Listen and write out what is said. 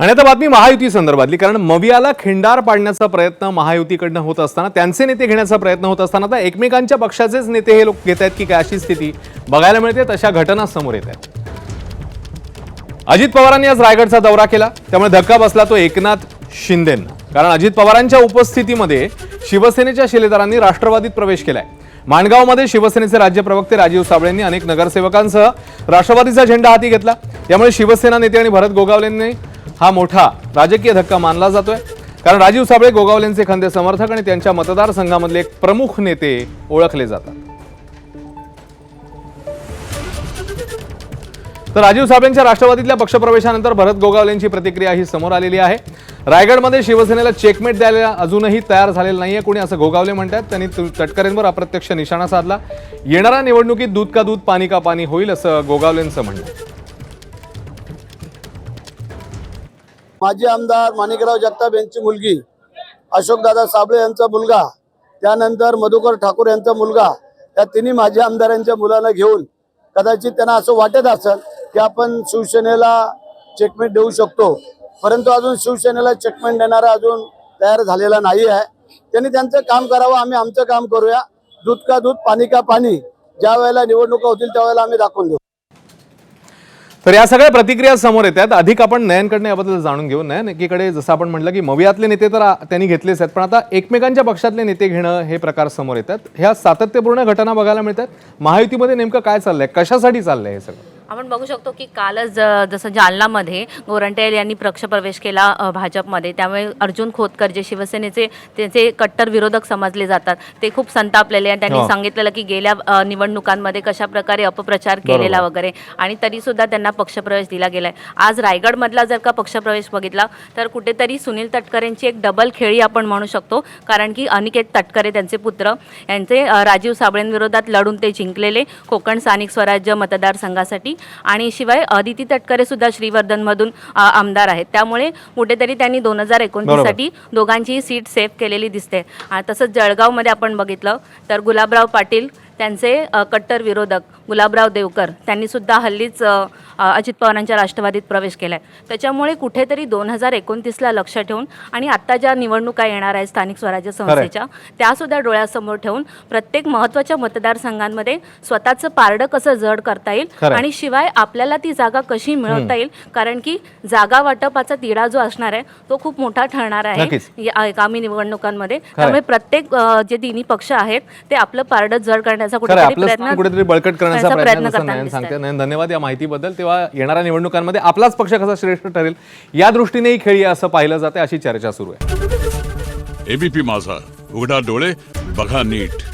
आणि आता बातमी महायुती संदर्भातली कारण मवियाला खिंडार पाडण्याचा प्रयत्न महायुतीकडनं होत असताना त्यांचे नेते घेण्याचा प्रयत्न होत असताना आता एकमेकांच्या पक्षाचेच नेते हे लोक घेत आहेत की काय अशी स्थिती बघायला मिळते तशा घटना समोर येत आहेत. अजित पवारांनी आज रायगडचा दौरा केला त्यामुळे धक्का बसला तो एकनाथ शिंदेंना. कारण अजित पवारांच्या उपस्थितीमध्ये शिवसेनेच्या शिलेदारांनी राष्ट्रवादीत प्रवेश केलाय. माणगावमध्ये शिवसेनेचे राज्य प्रवक्ते राजीव साबळेंनी अनेक नगरसेवकांसह राष्ट्रवादीचा झेंडा हाती घेतला. त्यामुळे शिवसेना नेते आणि भरत गोगावलेंनी हा मोठा राजकीय धक्का मानला जातोय. कारण राजीव साबळे गोगावलेंचे खंदे समर्थक आणि त्यांच्या मतदारसंघामधले एक प्रमुख नेते ओळखले जातात. तर राजीव साबळेंच्या राष्ट्रवादीतल्या पक्षप्रवेशानंतर भरत गोगावलेंची प्रतिक्रिया ही समोर आलेली आहे. रायगडमध्ये शिवसेनेला चेकमेट द्यायला अजूनही तयार झालेलं नाहीये कोणी असं गोगावले म्हणतात. त्यांनी तटकरेंवर अप्रत्यक्ष निशाणा साधला. येणाऱ्या निवडणुकीत दूध का दूध पाणी का पाणी होईल असं गोगावलेंचं म्हणणं माजी आमदार माणिकराव जगताप यांची मुलगी अशोकदादा साबळे यांचा मुलगा त्यानंतर मधुकर ठाकूर यांचा मुलगा त्या तिन्ही माजी आमदारांच्या मुलांना घेऊन कदाचित त्यांना असं वाटत असेल की आपण शिवसेनेला चेकमेंट देऊ शकतो. परंतु अजून शिवसेनेला चेकमेंट देणारा अजून तयार झालेला नाही आहे. त्यांनी त्यांचं काम करावं आम्ही आमचं काम करूया. दूध का दूध पाणी का पाणी. ज्या वेळेला निवडणुका होतील त्यावेळेला आम्ही दाखवून देऊ. तर या सगळ्या प्रतिक्रिया समोर येत आहेत अधिक आपण नयनकडनं याबद्दल जाणून घेऊ. नयन एकीकडे जसं आपण म्हटलं की मवियातले नेते तर त्यांनी घेतलेच आहेत पण आता एकमेकांच्या पक्षातले नेते घेणं हे प्रकार समोर येतात. ह्या सातत्यपूर्ण घटना बघायला मिळतात. महायुतीमध्ये नेमकं काय चाललंय? कशासाठी चाललंय हे सगळं? आपण बघू शकतो की कालच जसं जालनामध्ये गोरंट्याल यांनी पक्षप्रवेश केला भाजपमध्ये. त्यामुळे अर्जुन खोतकर जे शिवसेनेचे त्याचे कट्टर विरोधक समजले जातात. ते खूप संतापलेले आणि त्यांनी. सांगितलेलं की गेल्या निवडणुकांमध्ये कशा प्रकारे अपप्रचार केलेला वगैरे. आणि तरी सुद्धा त्यांना पक्षप्रवेश दिला गेलाय. आज रायगडमधला जर का पक्षप्रवेश बघितला तर कुठेतरी सुनील तटकरेंची एक डबल खेळी आपण म्हणू शकतो. कारण की अनिकेत तटकरे त्यांचे पुत्र यांचे राजीव साबळेंविरोधात लढून ते जिंकलेले कोकण स्थानिक स्वराज्य मतदारसंघासाठी. आणि शिवाय अदिती तटकरे सुद्धा श्रीवर्धनमधून आमदार आहेत. त्यामुळे कुठेतरी त्यांनी दोन हजार एकोणतीससाठी दोघांचीही सीट सेव्ह केलेली दिसते. तसंच जळगावमध्ये आपण बघितलं तर गुलाबराव पाटील त्यांचे कट्टर विरोधक गुलाबराव देवकर त्यांनी सुद्धा हल्लीच अजित पवारांच्या राष्ट्रवादीत प्रवेश केला आहे त्याच्यामुळे कुठेतरी दोन हजार एकोणतीसला लक्ष ठेवून आणि आत्ता ज्या निवडणुका येणार आहेत स्थानिक स्वराज्य संस्थेच्या त्यासुद्धा डोळ्यासमोर ठेवून प्रत्येक महत्त्वाच्या मतदारसंघांमध्ये स्वतःचं पारडं कसं जड करता येईल. आणि शिवाय आपल्याला ती जागा कशी मिळवता येईल कारण की जागा वाटपाचा तिढा जो असणार आहे तो खूप मोठा ठरणार आहे आगामी निवडणुकांमध्ये. त्यामुळे प्रत्येक जे तिन्ही पक्ष आहेत ते आपलं पारडं जड करण्याचा खरं कुठेतरी कुठेतरी बळकट करण्याचा प्रयत्न. सांगते. नयन धन्यवाद या माहितीबद्दल. तेव्हा येणाऱ्या निवडणुकांमध्ये आपलाच पक्ष कसा श्रेष्ठ ठरेल या दृष्टीनेही खेळी असं पाहिलं जाते अशी चर्चा सुरू आहे. एबीपी माझा. उघडा डोळे बघा नीट.